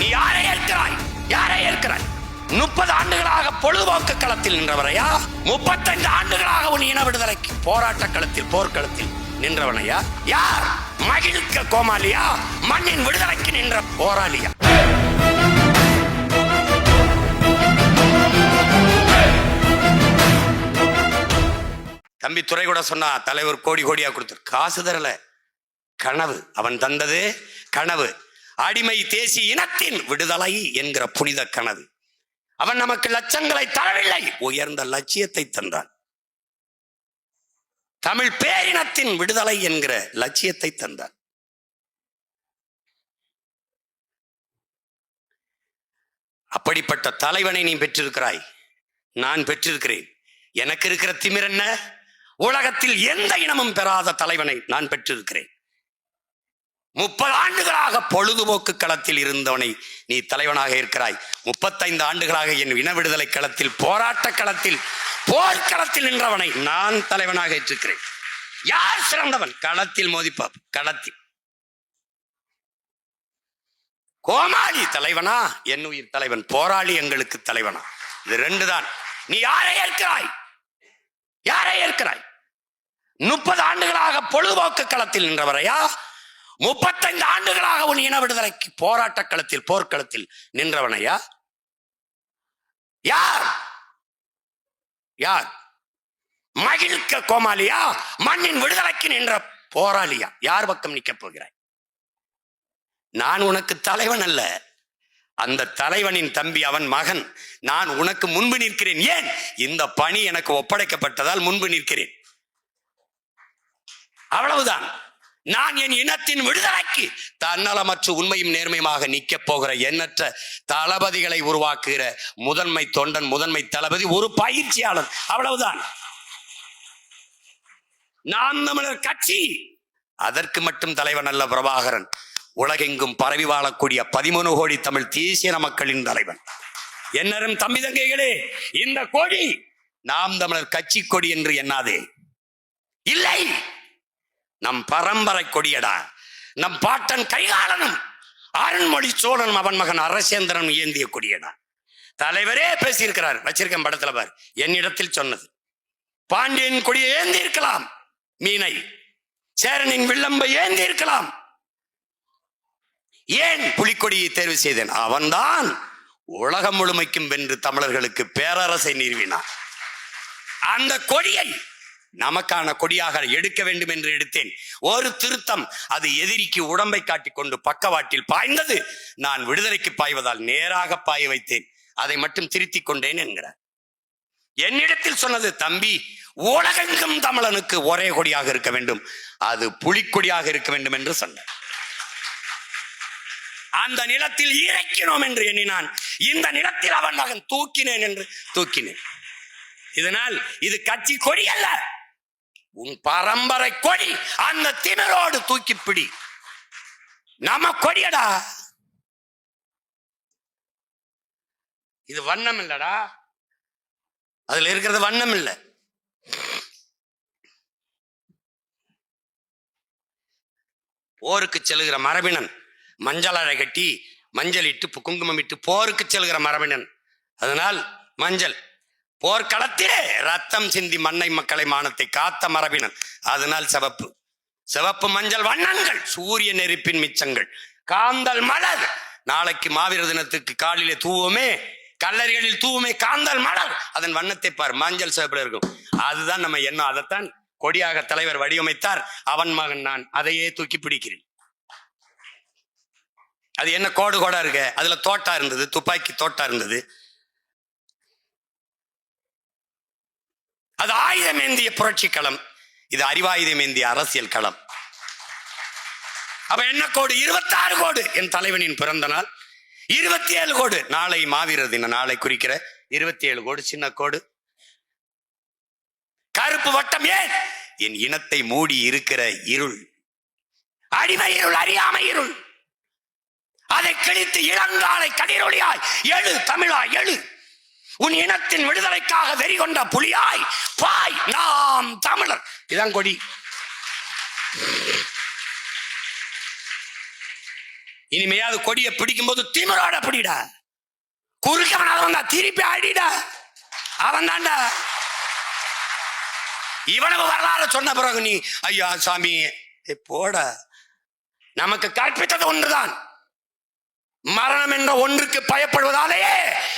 நீ யாரை ஏற்கிறாய்? யாரை ஏற்கிறாய்? முப்பது ஆண்டுகளாக பொழுதுபோக்கு களத்தில் நின்றவரையா? முப்பத்தைந்து ஆண்டுகளாக உன் இன விடுதலைக்கு போராட்ட களத்தில் போர்க்களத்தில் நின்றவனையா? யார்? மகிழ்க்க கோமாளியா? மண்ணின் விடுதலைக்கு நின்ற போராளியா? தம்பி துறை கூட சொன்னா தலைவர் கோடி கோடியா கொடுத்தார் காசு தரல. கனவு அவன் தந்தது கனவு. அடிமை தேசிய இனத்தின் விடுதலை என்கிற புனித கனவு. அவன் நமக்கு லட்சங்களை தரவில்லை. உயர்ந்த லட்சியத்தை தந்தான். தமிழ் பேரினத்தின் விடுதலை என்கிற லட்சியத்தை தந்தான். அப்படிப்பட்ட தலைவனை நீ பெற்றிருக்கிறாய். நான் பெற்றிருக்கிறேன். எனக்கு இருக்கிற திமிர் என்ன? உலகத்தில் எந்த இனமும் பெறாத தலைவனை நான் பெற்றிருக்கிறேன். முப்பது ஆண்டுகளாக பொழுதுபோக்கு களத்தில் இருந்தவனை நீ தலைவனாக இருக்கிறாய் முப்பத்தைந்து ஆண்டுகளாக என் இன விடுதலை களத்தில் போராட்ட களத்தில் போர்க்களத்தில் நின்றவனை நான் தலைவனாக ஏற்றிருக்கிறேன் யார் சிறந்தவன்? களத்தில் மோதிப்பா களத்தில். கோமாளி தலைவனா? என் உயிர் தலைவன். போராளி எங்களுக்கு தலைவனா? இது ரெண்டு தான் நீ யாரை ஏற்கிறாய்? யாரை ஏற்கிறாய்? முப்பது ஆண்டுகளாக பொழுதுபோக்கு களத்தில் நின்றவரையா? முப்பத்தைந்து ஆண்டுகளாக உன் இன விடுதலைக்கு போராட்ட களத்தில் போர்க்களத்தில் நின்றவனையா யார்? யார்? மகிழ்க்க கோமாளியா? மண்ணின் விடுதலைக்கு நின்ற போராளியா? யார் பக்கம் நிற்கப் போகிறாய்? நான் உனக்கு தலைவன் அல்ல. அந்த தலைவனின் தம்பி அவன் மகன். நான் உனக்கு முன்பு நிற்கிறேன். ஏன்? இந்த பணி எனக்கு ஒப்படைக்கப்பட்டதால் முன்பு நிற்கிறேன். அவ்வளவுதான். நான் என் இனத்தின் விடுதலைக்கு தன்னலமற்ற உண்மையும் நேர்மையுமாக நிற்கப் போகிற எண்ணற்ற தளபதிகளை உருவாக்குகிற முதன்மை தொண்டன் முதன்மை தளபதி ஒரு பயிற்சியாளர். அவ்வளவுதான். நாம் தமிழர் கட்சி. அதற்கு மட்டும் தலைவன் அல்ல பிரபாகரன். உலகெங்கும் பரவி வாழக்கூடிய பதிமூணு கோடி தமிழ் தேசிய மக்களின் தலைவன். என்னரும் தம்பி தங்கைகளே இந்த கொடி நாம் தமிழர் கட்சி கொடி என்று எண்ணாதே. இல்லை. நம் பரம்பரை கொடியடா. நம் பாட்டன் கைகாலனும் அருண்மொழி சோழனும் அவன் மகன் அரசேந்திரன் ஏந்திய கொடியடா. தலைவரே பேசியிருக்கிறார் வச்சிருக்கேன் படத்துல பார் என்னிடத்தில் சொன்னது. பாண்டியன் கொடியை ஏந்தி இருக்கலாம் மீனை. சேரனின் வில்லம்பை ஏந்தி இருக்கலாம் ஏன் புலிக்கொடியை தேர்வு செய்தேன்? அவன்தான் உலகம் முழுமைக்கும் வென்று தமிழர்களுக்கு பேரரசை நிறுவினான் அந்த கொடியை நமக்கான கொடியாக எடுக்க வேண்டும் என்று எடுத்தேன். ஒரு திருத்தம் அது எதிரிக்கு உடம்பை காட்டிக் கொண்டு பக்கவாட்டில் பாய்ந்தது. நான் விடுதலைக்கு பாய்வதால் நேராக பாய வைத்தேன். அதை மட்டும் திருத்திக் கொண்டேன் என்கிறார். என்னிடத்தில் சொன்னது தம்பி உலகெங்கும் தமிழனுக்கு ஒரே கொடியாக இருக்க வேண்டும். அது புலிக்கொடியாக இருக்க வேண்டும் என்று சொன்னார். அந்த நிலத்தில் இறக்கினோம் என்று எண்ணினான். இந்த நிலத்தில் அவன் மகன் தூக்கினேன் என்று தூக்கினேன். இதனால் இது கட்சி கொடி அல்ல. உன் பரம்பரை கொடி அந்த திமிரோடு தூக்கி பிடி. நம்ம கொடியடா. இது வண்ணம் இல்லடா. அதுல இருக்கிறது வண்ணம் இல்லை. போருக்கு செல்கிற மரபினன் மஞ்சள் அறை கட்டி மஞ்சள் இட்டு குங்குமம் இட்டு போருக்கு செல்கிற மரபினன். அதனால் மஞ்சள். போர்க்களத்திலே ரத்தம் சிந்தி மண்ணை மக்களை மானத்தை காத்த மரபினன். அதனால் சிவப்பு. சிவப்பு மஞ்சள் வண்ணங்கள் சூரிய நெருப்பின் மிச்சங்கள். காந்தல் மலர். நாளைக்கு மாவீர தினத்துக்கு காலிலே தூவமே கல்லறிகளில் தூவுமே காந்தல் மலர். அதன் வண்ணத்தை பார். மஞ்சள் சிவப்பில் இருக்கும். அதுதான் நம்ம எண்ணம். அதைத்தான் கொடியாக தலைவர் வடிவமைத்தார். அவன் மகன் நான். அதையே தூக்கி பிடிக்கிறேன். அது என்ன கோடு கோடா இருக்கு? அதுல தோட்டா இருந்தது. துப்பாக்கி தோட்டா இருந்தது. அது ஆயுதம் ஏந்திய புரட்சி களம். இது அறிவாயுதம் ஏந்திய அரசியல் களம். அப்ப என்ன கோடு? இருபத்தாறு கோடு என் தலைவனின் பிறந்த நாள். இருபத்தி ஏழு கோடு. நாளை மாவீரர் தின நாளை குறிக்கிற இருபத்தி ஏழு கோடு. சின்ன கோடு. கருப்பு வட்டம் ஏன்? என் இனத்தை மூடி இருக்கிற இருள். அடிமை இருள் அறியாமை இருள். அதை கிழித்து இளங்காலை கடிரொளியாய் எழு தமிழா எழு. உன் இனத்தின் விடுதலைக்காக வெறி கொண்ட புலியாய் பாய் நாம் தமிழர். இதான் கொடி. இனிமையாவது கொடியை பிடிக்கும் போது திமிரோட பிடிடா. குறுக்கவன் அவன் தான் திருப்பி அடிடா. அவன் தான்டா இவ்வளவு வரலாறு சொன்ன பிறகு நீ ஐயா சாமி போட. நமக்கு கற்பித்தது ஒன்றுதான். மரணம் என்ற ஒன்றுக்கு பயப்படுவதாலேயே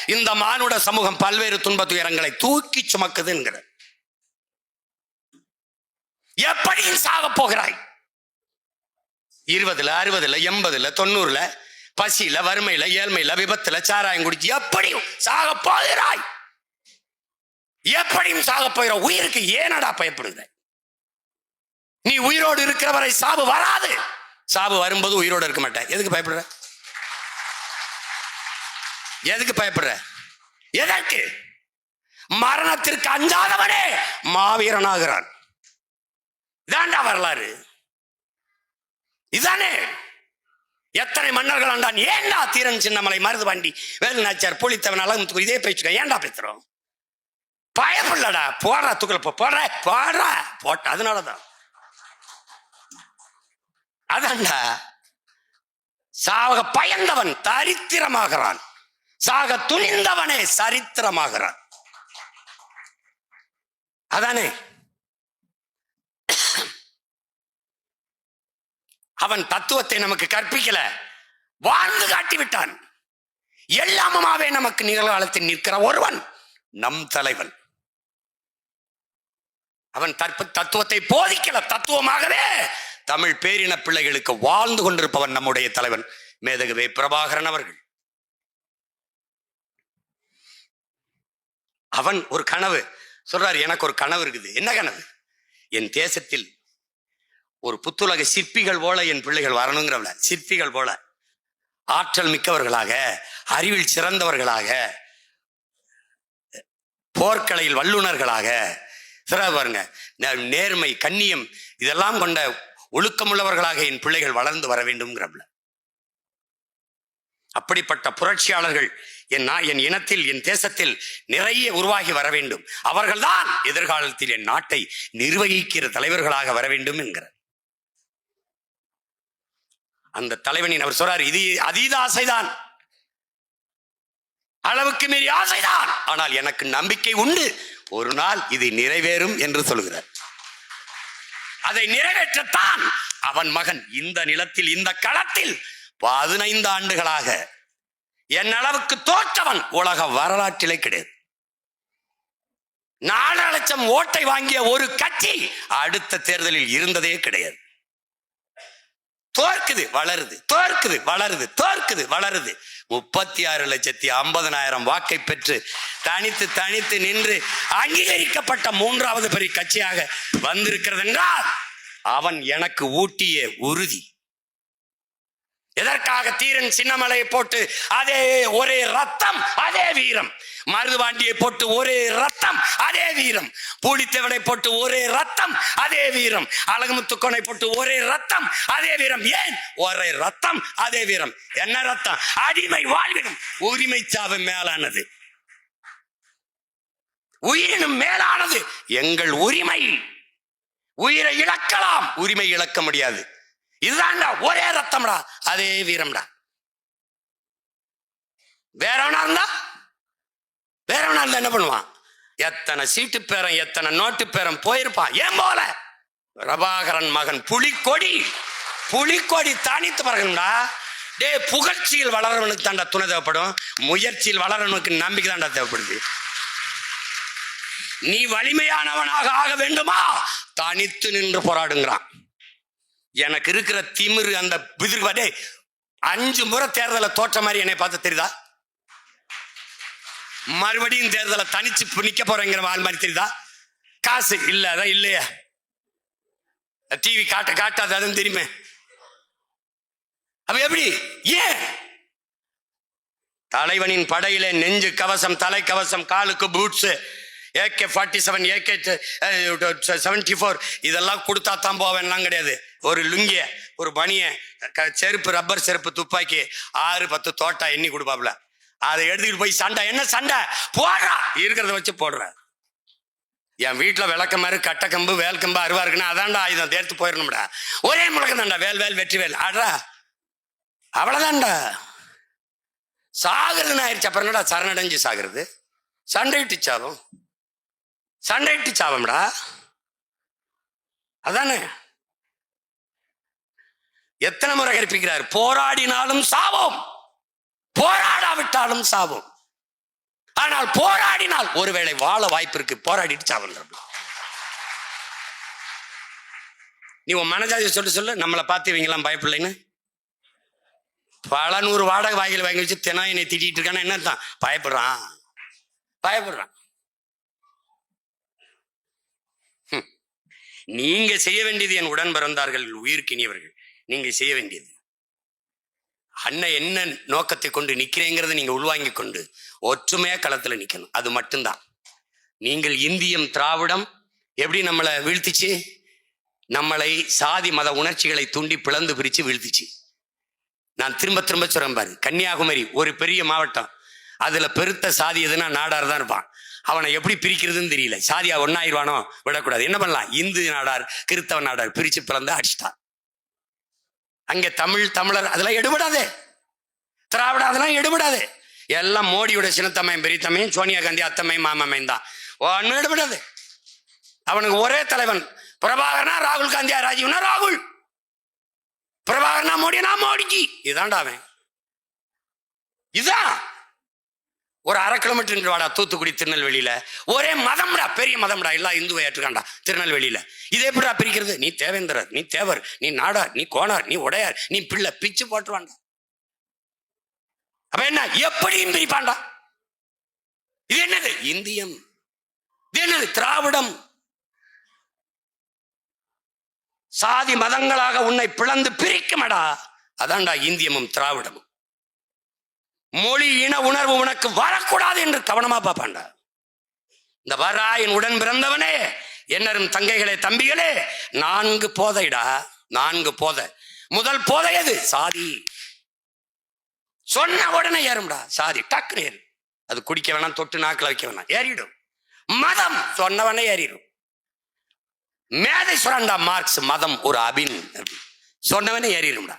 இந்த மானுட சமூகம் பல்வேறு துன்ப துயரங்களை தூக்கி சுமக்குது என்கிற எப்படியும் சாக போகிறாய். இருபதுல அறுபதுல எண்பதுல தொண்ணூறுல பசியில வறுமையில ஏழ்மையில விபத்துல சாராயம் குடிச்சு எப்படியும் சாக போகிறாய். எப்படியும் சாக போகிற உயிருக்கு ஏனடா பயப்படுகிற? நீ உயிரோடு இருக்கிறவரை சாவு வராது. சாவு வரும்போது உயிரோடு இருக்க மாட்டேன் எதுக்கு பயப்படுற? எதுக்கு பயப்படுற? எதற்கு? மரணத்திற்கு அஞ்சாதவனே மாவீரனாகிறான். இதாண்டா வரலாறு. இதானே. எத்தனை மன்னர்கள் ஆண்டான்? ஏண்டா தீரன் சின்னமலை மருது வண்டி வேலு நாச்சார் புளித்தவன் அழகு இதே பேச்சுக்க? ஏண்டா பேசுறோம் பயப்படலடா. போடுற தூக்கல போடுற போடுற போட்ட அதனாலதான். அதான்டா. சாவக பயந்தவன் தரித்திரமாகிறான். சாக துணிந்தவனே சரித்திரமாகிறான். அதானே? அவன் தத்துவத்தை நமக்கு கற்பிக்கல. வாழ்ந்து காட்டி விட்டான். எல்லாமுமாவே நமக்கு நிகழ்காலத்தில் நிற்கிற ஒருவன் நம் தலைவன். அவன் தற்ப தத்துவத்தை போதிக்கல. தத்துவமாகவே தமிழ் பேரின பிள்ளைகளுக்கு வாழ்ந்து கொண்டிருப்பவன் நம்முடைய தலைவன். மேதகவே பிரபாகரன் அவர்கள். அவன் ஒரு கனவு. சொல்றாரு எனக்கு ஒரு கனவு இருக்குது. என்ன கனவு? என் தேசத்தில் ஒரு புத்துலக சிற்பிகள் போல என் பிள்ளைகள் வரணுங்கிறவள. சிற்பிகள் போல. ஆற்றல் மிக்கவர்களாக அறிவில் சிறந்தவர்களாக போர்க்கலையில் வல்லுனர்களாக சிறா பாருங்க. நேர்மை கண்ணியம் இதெல்லாம் கொண்ட ஒழுக்கமுள்ளவர்களாக என் பிள்ளைகள் வளர்ந்து வர வேண்டும்ங்கிறப்பல அப்படிப்பட்ட புரட்சியாளர்கள் என் என் இனத்தில் என் தேசத்தில் நிறைய உருவாகி வர வேண்டும். அவர்கள்தான் எதிர்காலத்தில் என் நாட்டை நிர்வகிக்கிற தலைவர்களாக வர வேண்டும் என்கிறார். அந்த தலைவனின் அவர் சொல்றார் இது அதீத ஆசைதான். அளவுக்கு மீறி ஆசைதான். ஆனால் எனக்கு நம்பிக்கை உண்டு. ஒரு நாள் இது நிறைவேறும் என்று சொல்கிறார். அதை நிறைவேற்றத்தான் அவன் மகன். இந்த நிலத்தில் இந்த களத்தில் பதினைந்து ஆண்டுகளாக என் அளவுக்கு தோற்றவன் உலக வரலாற்றிலே கிடையாது. நாலு லட்சம் ஓட்டை வாங்கிய ஒரு கட்சி அடுத்த தேர்தலில் இருந்ததே கிடையாது. தோற்குது வளருது தோற்குது வளருது தோற்குது வளருது. முப்பத்தி ஆறு லட்சத்தி ஐம்பதனாயிரம் வாக்கை பெற்று தனித்து தனித்து நின்று அங்கீகரிக்கப்பட்ட மூன்றாவது பெரிய கட்சியாக வந்திருக்கிறது என்றால் அவன் எனக்கு ஊட்டிய உறுதி. எதற்காக தீரன் சின்னமலையை போட்டு அதே ஒரே ரத்தம் அதே வீரம்? மருதுபாண்டியை போட்டு ஒரே ரத்தம் அதே வீரம். பூலித்தேவனை போட்டு ஒரே ரத்தம் அதே வீரம். அழகுமுத்துக்கோனை போட்டு ஒரே ரத்தம் அதே வீரம். ஏன்? ஒரே ரத்தம் அதே வீரம். என்ன ரத்தம்? அடிமை வாழ்வினும் உரிமை சாவு மேலானது. உயிரினும் மேலானது. எங்கள் உரிமை. உயிரை இழக்கலாம். உரிமை இழக்க முடியாது. இதுதான்டா ஒரே ரத்தம்டா அதே வீரம்டா. வேறவனா இருந்தா? வேறவனா இருந்தா என்ன பண்ணுவான்? எத்தனை சீட்டு பேரம் எத்தனை நோட்டு பேரம் போயிருப்பான்? ஏன் போல? பிரபாகரன் மகன் புலிக்கொடி புலிக்கொடி தனித்து பறக்கணும்டா டே புகழ்ச்சியில் வளரவனுக்கு தாண்டா துணை தேவைப்படும். முயற்சியில் வளரவனுக்கு நம்பிக்கை தாண்டா தேவைப்படுது. நீ வலிமையானவனாக ஆக வேண்டுமா? தனித்து நின்று போராடுங்கிறான். எனக்கு இருக்கிற திமிரு அந்த பிதிர்வடே அஞ்சு முறை தேர்தலை தோற்ற மாதிரி என்னை பார்த்து தெரியுதா? மறுபடியும் தேர்தலை தனிச்சு நிக்க போறேங்கிற ஆள் மாதிரி தெரியுதா? காசு இல்ல அதான் இல்லையா. டிவி காட்ட காட்டாது அதுவும் தெரியுமே. அப்ப எப்படி? ஏன்? தலைவனின் படையிலே நெஞ்சு கவசம் தலை கவசம் காலுக்கு boots AK forty seven AK seventy four இதெல்லாம் கொடுத்தா தான் போவேன்லாம் கிடையாது. ஒரு லுங்கிய ஒரு பனிய செருப்பு ரப்பர் செருப்பு துப்பாக்கி ஆறு பத்து தோட்டா எண்ணி கொடுப்பாப்ல. அதை எடுத்துக்கிட்டு போய் சண்டை. என்ன சண்டை? போடுறா இருக்கிறத வச்சு போடுற. என் வீட்டில் விளக்க மாதிரி கட்டக்கம்பு வேல்கம்பு அருவா இருக்குன்னா அதான்டா ஆயுதம். தேர்த்து போயிடணும்டா. ஒரே முழக்கம் தான்டா வேல் வேல் வெற்றி வேல். ஆடுறா. அவ்வளோதான்டா சாகுறதுன்னு ஆயிடுச்சு. அப்புறம் என்னடா சரணடைஞ்சு சாகுறது? சண்டையிட்டு சாவும் சண்டையிட்டு சாவம்டா அதானே. எத்தனை முறை கற்பிக்கிறார்? போராடினாலும் சாவோம். போராடாவிட்டாலும் சாவோம். ஆனால் போராடினால் ஒருவேளை வாழ வாய்ப்பு இருக்கு போராடிட்டு சாவல் நீ உன் மனஜாதி சொல்லு சொல்லு நம்மளை பார்த்து இவங்கெல்லாம் பயப்பில்லைன்னு. பல நூறு வாடகை வாயில் வாங்கி வச்சு தினம் என்னை திட்டிட்டு இருக்கானா என்ன தான் பயப்படுறான். பயப்படுறான். ஹம். நீங்க செய்ய வேண்டியது என் உடன் பிறந்தார்கள் உயிர்க்கினியவர்கள் நீங்கள் செய்ய வேண்டியது. அண்ணன் என்ன நோக்கத்தை கொண்டு நிற்கிறேங்கிறத நீங்கள் உள்வாங்கி கொண்டு ஒற்றுமையாக களத்தில் நிற்கணும் அது மட்டும்தான். நீங்கள் இந்தியம் திராவிடம் எப்படி நம்மளை வீழ்த்துச்சு? நம்மளை சாதி மத உணர்ச்சிகளை தூண்டி பிளந்து பிரித்து வீழ்த்துச்சு. நான் திரும்ப திரும்ப சொல்கிறேன் பாரு. கன்னியாகுமரி ஒரு பெரிய மாவட்டம். அதில் பெருத்த சாதி எதுனா நாடார் தான் இருப்பான். அவனை எப்படி பிரிக்கிறதுன்னு தெரியல. சாதியா ஒன்னாயிருவானோ விடக்கூடாது. என்ன பண்ணலாம்? இந்து நாடார் கிறித்தவ நாடார் பிரித்து பிளந்து அடிச்சிட்டான். அங்கே தமிழ் தமிழர் அதெல்லாம் எடுபடாதே. திராவிட அதெல்லாம் எடுபடாது. எல்லாம் மோடியோட சின்னத்தம்மையும் பெரியத்தம்மையும் சோனியா காந்தி அத்தம்மையும் மாமம்மையும் தான். ஒன்றும் எடுபடாது. அவனுக்கு ஒரே தலைவன். பிரபாகரனா ராகுல் காந்தியா ராஜீவ்னா ராகுல். பிரபாகரனா மோடினா மோடிஜி. இதான்டா அவன். இதான். ஒரு அரை கிலோமீட்டர் வாடா தூத்துக்குடி திருநெல்வேலியில. ஒரே மதம்டா பெரிய மதம்டா எல்லாம் இந்துவை ஏற்றுக்காண்டா திருநெல்வேலியில. இதே எப்படிடா பிரிக்கிறது? நீ தேவேந்திரர் நீ தேவர் நீ நாடார் நீ கோனார் நீ உடையார் நீ பிள்ளை பிச்சு போட்டுருவாண்டா அப்ப என்ன? எப்படியும் பிரிப்பாண்டா இது என்னது? இந்தியம். இது என்னது? திராவிடம். சாதி மதங்களாக உன்னை பிளந்து பிரிக்குமடா. அதான்டா இந்தியமும் திராவிடமும். மொழி இன உணர்வு உனக்கு வரக்கூடாது என்று கவனமா பார்ப்பான்டா இந்த வரா என் உடன் பிறந்தவனே என்னரும் தங்கைகளே தம்பிகளே நான்கு போதைடா நான்கு போதை. முதல் போதை எது? சாதி. சொன்ன உடனே ஏறும்டா சாதி. டக்குனு ஏறு. அது குடிக்க வேணாம் தொட்டு நாக்கில் வைக்க வேணாம் ஏறிடும். மதம் சொன்னவனே ஏறிடும். மேதை சொல்றான்டா மார்க்ஸ் மதம் ஒரு அபின். சொன்னவனே ஏறிடும்டா.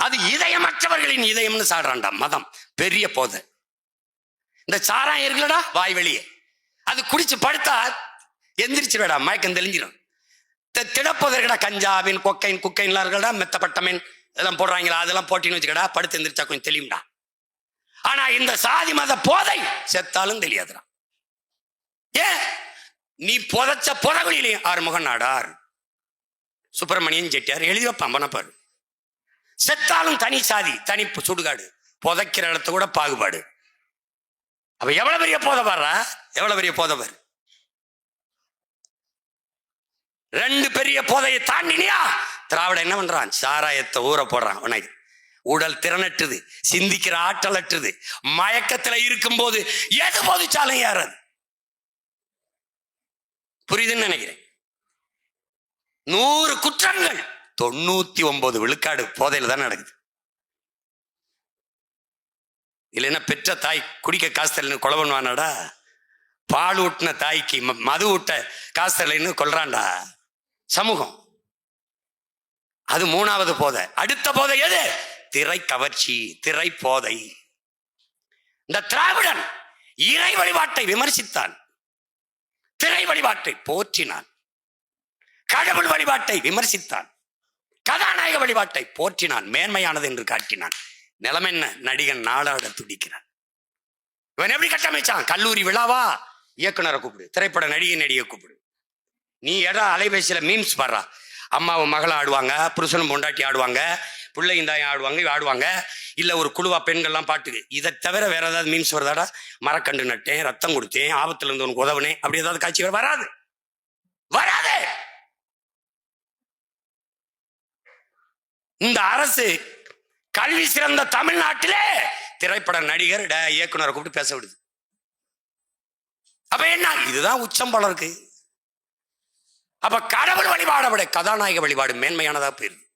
அது இதயமற்றவர்களின் இதயம்னு சாடுறான்டா மதம். பெரிய போதை. இந்த சாராயம் இருக்குல்லடா வாய் வெளியே. அது குடிச்சு படுத்தா எந்திரிச்சிருவேடா மயக்கம் தெளிஞ்சிடும் தி- இருக்கடா கஞ்சாவின் கொக்கைன் குக்கைன்லாம் இருக்கடா மெத்தப்பட்டமின் இதெல்லாம் போடுறாங்களா அதெல்லாம் போட்டின்னு வச்சுக்கடா படுத்து எந்திரிச்சா கொஞ்சம் தெளியும்டா ஆனா இந்த சாதி மத போதை செத்தாலும் தெரியாதுடா. ஏ நீ புதைச்ச புதகுலிலையும் ஆறுமுகன் நாடார் சுப்பிரமணியன் செட்டியார் எழுதி வைப்பான் பண்ணப்பாரு செத்தாலும் தனி சாதி தனி சுடுகாடு. புதைக்கிற இடத்த கூட பாகுபாடு. அப்ப எவ்வளவு பெரிய போதை எவ்வளவு பெரிய போதை ரெண்டு பெரிய போதையை தாண்டினியா? திராவிட என்ன பண்றான்? சாராயத்தை ஊற போடுறான் உனக்கு உடல் திறனற்றுது சிந்திக்கிற ஆற்றல் அற்றுது மயக்கத்துல இருக்கும் போது எது போதிச்சாலும் ஏறது. புரியுதுன்னு நினைக்கிறேன். நூறு குற்றங்கள் தொண்ணூத்தி ஒன்பது விழுக்காடு போதையில் தான் நடக்குது. இல்லைன்னா பெற்ற தாய் குடிக்க காசு தரலன்னு கொலை பண்ணுவானாடா பால் ஊட்டின தாய்க்கு ம- மது ஊட்ட காசு தரலைன்னு கொல்றான்டா? சமூகம். அது மூணாவது போதை. அடுத்த போதை எது? திரை கவர்ச்சி திரை போதை. இந்த திராவிடன் இறை வழிபாட்டை விமர்சித்தான். திரை வழிபாட்டை போற்றினான். கடவுள் வழிபாட்டை விமர்சித்தான். கதாநாயக வழிபாட்டை போற்றினான் மேன்மையானது என்று காட்டினான். நிலைமை என்ன? நடிகன் நாளாட துடிக்கிறான். இவன் எப்படி கட்டமைச்சான்? கல்லூரி விழாவா? இயக்குனரை கூப்பிடு. திரைப்பட நடிகை நடிகை கூப்பிடு. நீ எடா அலைபேசியில மீம்ஸ் பாடுறா? அம்மாவும் மகளை ஆடுவாங்க புருஷனும் பொண்டாட்டி ஆடுவாங்க பிள்ளையும் தாயும் ஆடுவாங்க இவ ஆடுவாங்க. இல்லை ஒரு குழுவா பெண்கள்லாம் பாட்டுக்கு. இதை தவிர வேற ஏதாவது மீன்ஸ் வருதாடா? மரக்கண்டு நட்டேன் ரத்தம் கொடுத்தேன் ஆபத்துல இருந்து உனக்கு உதவுனேன். அப்படி ஏதாவது காட்சி வராது. வராது! இந்த அரசு கல்வி சிறந்த தமிழ்நாட்டிலே திரைப்பட நடிகர் ட- இயக்குனரை கூப்பிட்டு பேச விடுது. அப்ப என்ன? இதுதான் உச்சம் போல இருக்கு. அப்ப கடவுள் வழிபாடை விட கதாநாயக வழிபாடு மேன்மையானதா போயிருது.